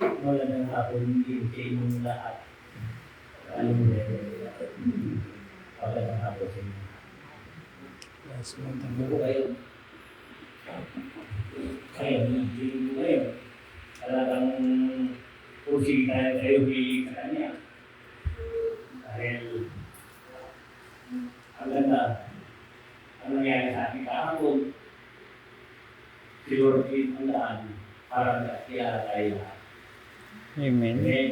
Wala ng hapon, hindi sa inyong lahat. Alam mo na. Wala ng hapon sa inyo. Last month. Buko kayo. Kayo, hindi mo kayo. Talagang pusi tayo kayo hilig sa kanya. Dahil ang ganda. Ang nangyari sa akin kahapon, siguro din ang daan para nakilala tayo lahat. Amen. Amen.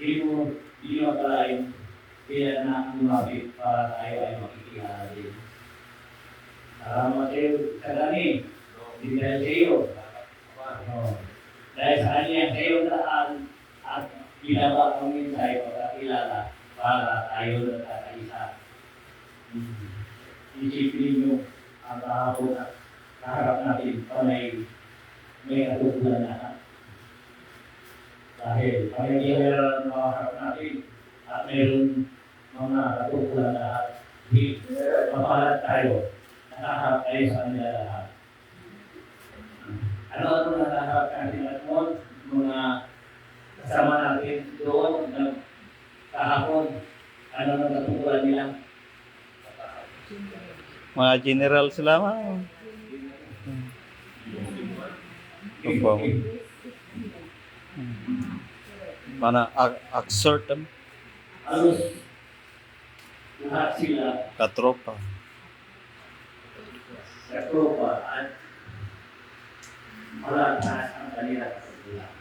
Hindi mo, hindi mo akalain, kaya na lumapit para tayo ay makikilala din. Salamat sa iyo, sa kami. Hindi dahil sa iyo. Dahil sa kanya, sa daan at ginaba ang minsay pagkakilala para tayo nagkakaisa. Isipin niyo ang kahapon at kaharap natin panay may katutunan na dahil hindi meron ang makaharap natin at mayroon mga katutunan na di mapalat tayo nakaharap tayo sa kanila lahat. Ano-ano na nakaharap natin at mo, mga kasama natin doon kahapon, ano na katutunan nila? Mga general sila ma. Opo. Lahat sila katropa. sa tropa at malakas ang kanila katutunan.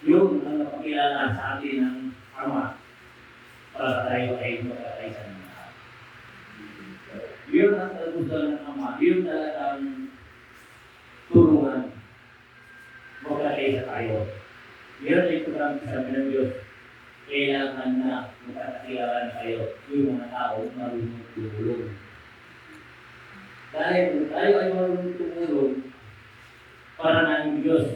Yun ang napakilala sa atin ng Ama para tayo ay magkakaisa ng lahat. Yun ang kagustuhan ng Ama. Yun talagang tulungan. Magkakaisa tayo. Yun ay kurang sabi ng Diyos. Kailangan na magkakilala na kayo yung mga tao marunong tumulong. Dahil kung tayo ay marunong tumulong para ng Diyos,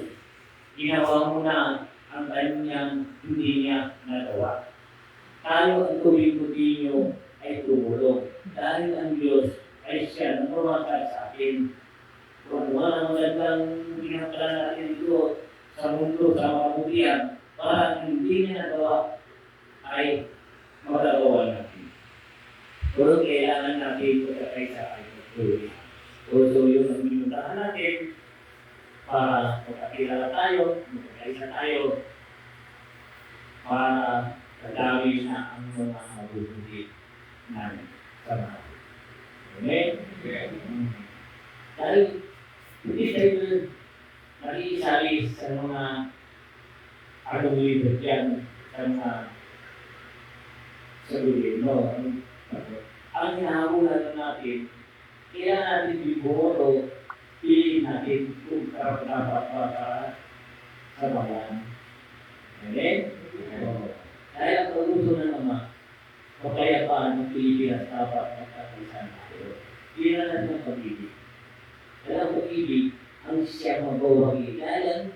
ginawa mo na ang kanyang hindi niya nagawa. Tayo ang tuwing-tuwing ay tumulong. Dahil ang Diyos ay siya na pumatay sa atin. Kung ano ang magandang ginagawa natin dito sa mundo, sa mabutihan, para hindi niya nagawa ay magagawa natin. Pero kailangan natin pagkakaisa ay tuloy. Also, yun ang binuntahan natin para magkakilala tayo, magkakaisa tayo, para kadami na ang mga mabubuti namin sa mga Amen? Mm. Dahil hindi tayo nakikisali sa mga libet yan sa mga sa gobyerno. Ang hinahabulan natin, kailangan natin ibumoto, piliin natin kung dapat para sa bayan. Amen? Oo. Dahil ang kagusto na naman, kapayapaan ng Pilipinas dapat magkakaisa tayo. Na natin ang pag-ibig. Dahil ang pag-ibig, ang siyang magbawagi. Dahil ang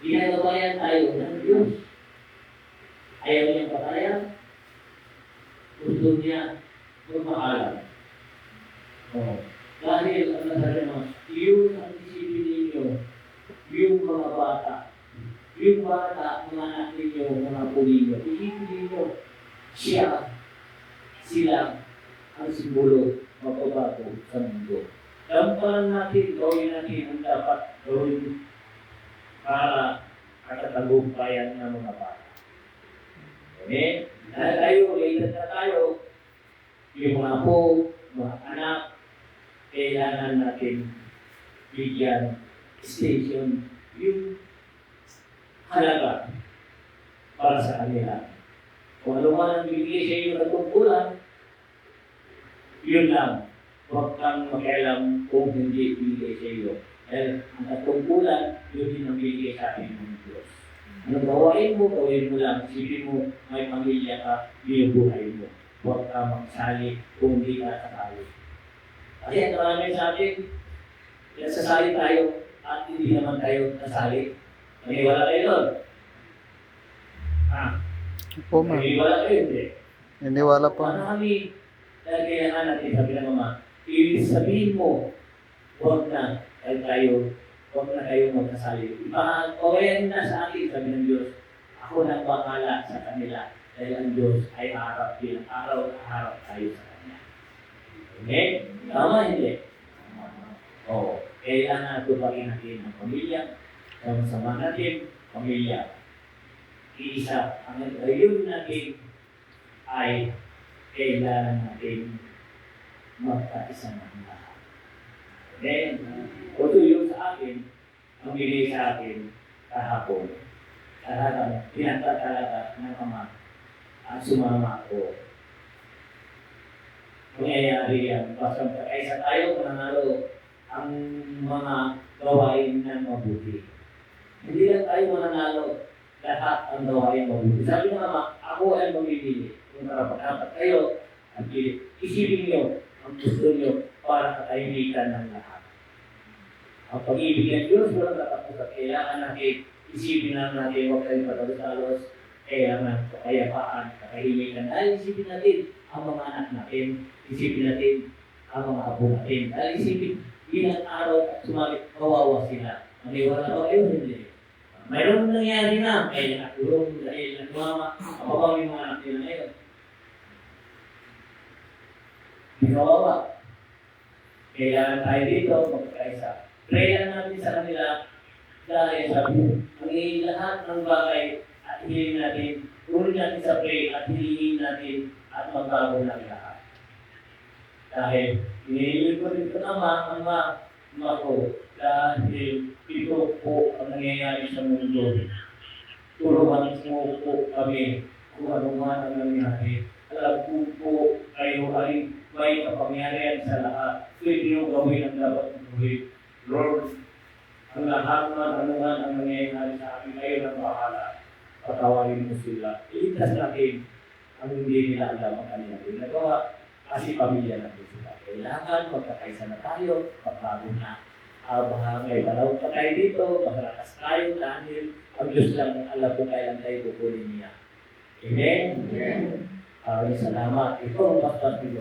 ginagabayan tayo ng Diyos. Ayaw niyang patayan. Gusto niya magmaalam. Oh. Dahil ang nasabi mo, yun ang isipin ninyo, yung mga bata, yung bata, mga anak ninyo, mga pulinyo, isipin ninyo, siya, sila, ang simbolo mapabago sa mundo. Gampanan natin, gawin natin ang dapat gawin para katatagumpayan ng mga bata. Okay? Dahil tayo, edad na tayo, yung mga po, mga anak, kailangan natin bigyan station yung halaga para sa kanila. Kung ano man ang bigay sa iyo na yun lang. Huwag kang makialam kung hindi bigay sa iyo. Dahil ang katungkulan, yun din ang bigay sa atin ng Diyos. Ano gawain mo, gawin mo lang. Isipin mo, may pamilya ka, yun yung buhay mo. Huwag ka magsali kung hindi ka sakali. Kasi ang marami sa atin, sasali tayo at hindi naman tayo nasali. Maniwala kayo doon. Ah, Opo ma. maniwala kayo, hindi. Niniwala po. Paano kami, dahil kailangan natin sabi ng sabihin mo, huwag na, dahil tayo huwag na kayong magkasali. Baka okay na sa akin, sabi ng Diyos, ako nang bakala sa kanila dahil ang Diyos ay harap din, araw na harap tayo sa Kanya. Okay? Tama hindi? Oo. Kailangan tupagin natin ang pamilya, sama-sama natin, pamilya. Iisa, ang ayun natin ay kailangan natin magkaisa ng lahat. Then, kung yun sa akin, ang binigay sa akin kahapon, talagang pinanta talaga ng ama at sumama ako. Nangyayari yan, basta kaysa tayo mananalo ang mga gawain ng mabuti. Hindi lang tayo mananalo, lahat ang gawain mabuti. Sabi ng ama, ako ay mamimili. Kung karapat-dapat kayo, at isipin niyo ang gusto niyo para katahimikan ng lahat. Ang pag-ibig ng Diyos, walang katapusan. Kailangan natin isipin lang natin, huwag tayong patalos-talos, kailangan kakayapaan, katahimikan. Dahil isipin natin ang mga anak natin, isipin natin ang mga apo natin. Dahil isipin, ilang araw at sumabit, kawawa sila. Maniwala ba kayo? Hindi. Mayroon nangyari na, may nakulong dahil nagmama, kawawa yung mga anak nila ngayon. Kawawa. Kailangan tayo dito, magkakaisa. Pray lang natin sa kanila dahil sabi, ang lahat ng bagay at hiling natin, urin natin sa pray at hilingin natin at magbago ng lahat. Dahil, iniilig ko rin ito naman, ang mga mga ko, dahil ito po ang nangyayari sa mundo. Tulungan mo po kami kung ano man ang nangyari. Alam ko po kayo ay may kapangyarihan sa lahat. Pwede nyo gawin ang dapat gawin. Lord, ang lahat man ano man ang nangyayari sa akin, kayo na bahala. Patawarin mo sila. Iligtas natin ang hindi nila alam ang kanilang ginagawa kasi pamilya natin sila. Kailangan magkakaisa na tayo, magbago na. Habang may panahon pa tayo dito, maglakas tayo dahil ang Diyos lang alam kung kailan tayo kukunin niya. Amen? Amen. Maraming salamat. Ito ang bastos ni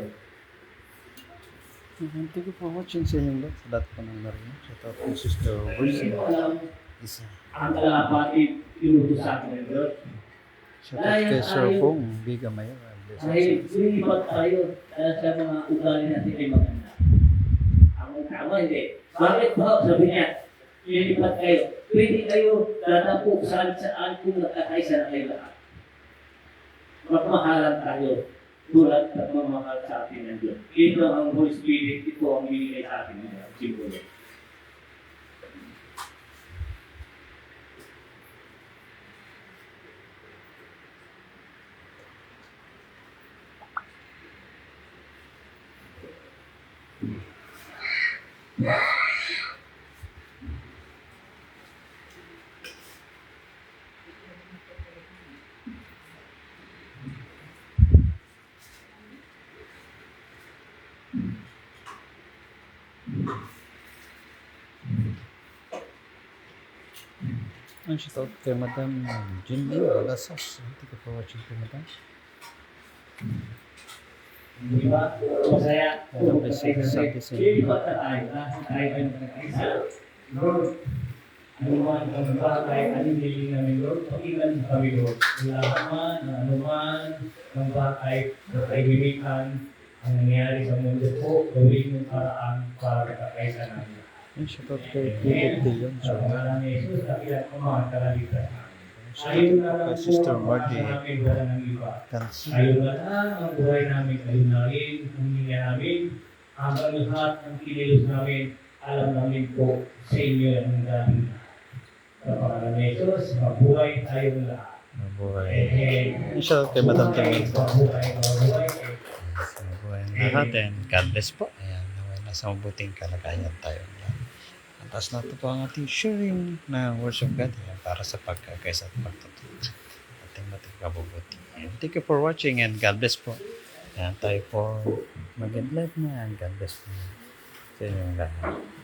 Lord. Thank you for watching sa inyong lahat. Sa lahat po ng narinig. Shout out po Sister Wilson. Isa. ang kalapati inutos sa akin ng Diyos. Shout out kay Sir Pong. Biga Mayor. Dahil lumipat tayo sa mga ugali natin ay maganda. Ang tama hindi. Bakit ba? Sabi niya, lilipat kayo. Pwede kayo dadapo saan saan kung nagkakaisa na kayo lahat. Magmahalan tayo tulad at mamahal sa atin ng Diyos. Ito ang Holy Spirit, ito ang binigay sa atin ng Diyos. Simbolo. Ang shout out kay Madam Jindy Alasas. Thank you for watching kay Madam. Di ba? Masaya. God bless you. Sabi sa inyo. Lilipat na tayo. Lahat tayo ay nagkakaisa. Lord, ano man ang bagay, anong hiling namin, Lord, pakilan kami, Lord. Lahat man, ano man, ang bagay, na kahimikan, ang nangyari sa mundo po, gawin yung paraan para kakaisa namin. Ang shout out kay Philip De Leon. Sa So, dakilan ko na out lang kay po Sister ang Margie. Cans. Kayo na lang ang buhay namin, kayo na rin ang hininga namin. Hanggang lahat ng kinilos namin, alam namin po sa inyo ang dahil. Sa pangalan ni Jesus, mabuhay tayong lahat. Mabuhay. Amen. Ang shout out kay Madam. Mabuhay, mabuhay. Mabuhay ang lahat and God bless po. Ayan, naway nasa mabuting kalagayan tayo. Ayan. At taas na ito po ang ating sharing na words of God ayan, para sa pagkakaisa at pagtutulong. Ating mating kabubuti. Ayan, thank you for watching and God bless po. Ayan, tayo po mag-live na and God bless po sa inyong lahat.